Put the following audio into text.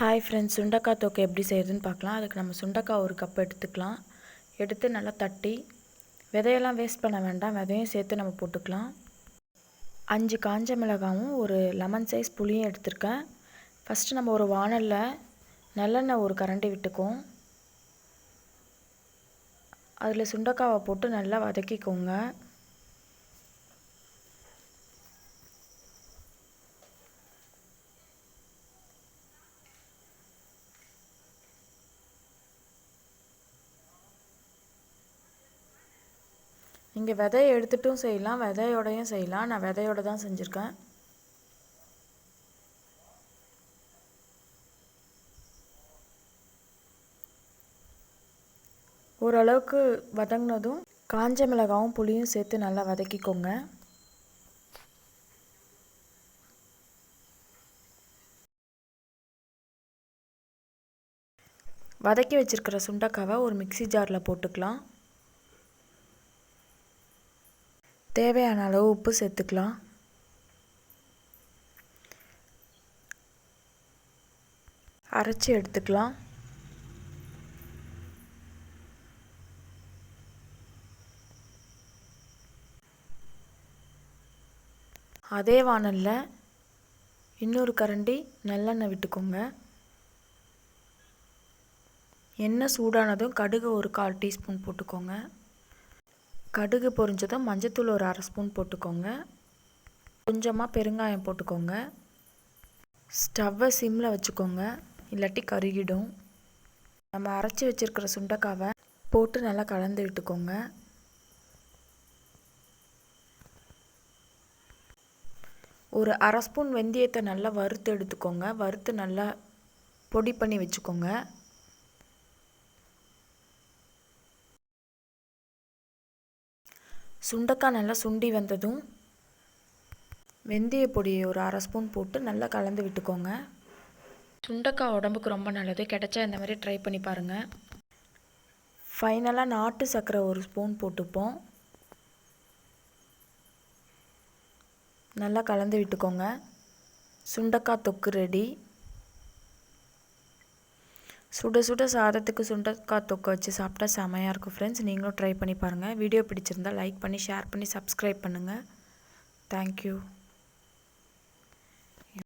Hi friends சுண்டக்காய் தொக்கை எப்படி செய்கிறதுன்னு பார்க்கலாம். அதுக்கு நம்ம சுண்டக்காய் ஒரு கப் எடுத்துக்கலாம். எடுத்து நல்லா தட்டி விதையெல்லாம் வேஸ்ட் பண்ண வேண்டாம். விதையும் சேர்த்து நம்ம போட்டுக்கலாம். அஞ்சு காஞ்ச மிளகாவும் ஒரு லெமன் சைஸ் புளியும் எடுத்திருக்கேன். ஃபஸ்ட்டு நம்ம ஒரு வானலில் நல்லெண்ணெய் ஒரு கரண்டி விட்டுக்கும் அதில் சுண்டக்காவை போட்டு நல்லா வதக்கிக்கோங்க. நீங்கள் விதையை எடுத்துட்டும் செய்யலாம் விதையோடையும் செய்யலாம். நான் விதையோட தான் செஞ்சுருக்கேன். ஓரளவுக்கு வதங்கினதும் காஞ்ச மிளகாவும் புளியும் சேர்த்து நல்லா வதக்கிக்கோங்க. வதக்கி வச்சுருக்கிற சுண்டக்காவை ஒரு மிக்சி ஜாரில் போட்டுக்கலாம். தேவையான அளவு உப்பு சேர்த்துக்கலாம். அரைச்சி எடுத்துக்கலாம். அதே வானலில் இன்னொரு கரண்டி நல்லெண்ணெய் விட்டுக்கோங்க. எண்ணெய் சூடானதும் கடுகு ஒரு கால் டீஸ்பூன் போட்டுக்கோங்க. கடுகு பொரிஞ்சதும் மஞ்சத்தூள் ஒரு அரை ஸ்பூன் போட்டுக்கோங்க. கொஞ்சமாக பெருங்காயம் போட்டுக்கோங்க. ஸ்டவ்வை சிம்மில் வச்சுக்கோங்க. இல்லாட்டி கருகிடும். நம்ம அரைச்சி வச்சுருக்கிற சுண்டக்காவை போட்டு நல்லா கலந்து விட்டுக்கோங்க. ஒரு அரை ஸ்பூன் வெந்தயத்தை நல்லா வறுத்து எடுத்துக்கோங்க. வறுத்து நல்லா பொடி பண்ணி வச்சுக்கோங்க. சுண்டக்காய் நல்லா சுண்டி வந்ததும் வெந்தய பொடியை ஒரு அரை ஸ்பூன் போட்டு நல்லா கலந்து விட்டுக்கோங்க. சுண்டக்காய் உடம்புக்கு ரொம்ப நல்லது. கிடைச்சா இந்த மாதிரி ட்ரை பண்ணி பாருங்கள் ஃபைனலாக நாட்டு சர்க்கரை ஒரு ஸ்பூன் போட்டுப்போம். நல்லா கலந்து விட்டுக்கோங்க. சுண்டக்காய் தொக்கு ரெடி. சுட சுட சாதத்துக்கு சுண்டக்காய் தொக்கை வச்சு சாப்பிட்டா செமையாக இருக்கும் ஃப்ரெண்ட்ஸ் நீங்களும் ட்ரை பண்ணி பாருங்கள் வீடியோ பிடிச்சிருந்தால் லைக் பண்ணி ஷேர் பண்ணி சப்ஸ்கிரைப் பண்ணுங்கள் தேங்க்யூ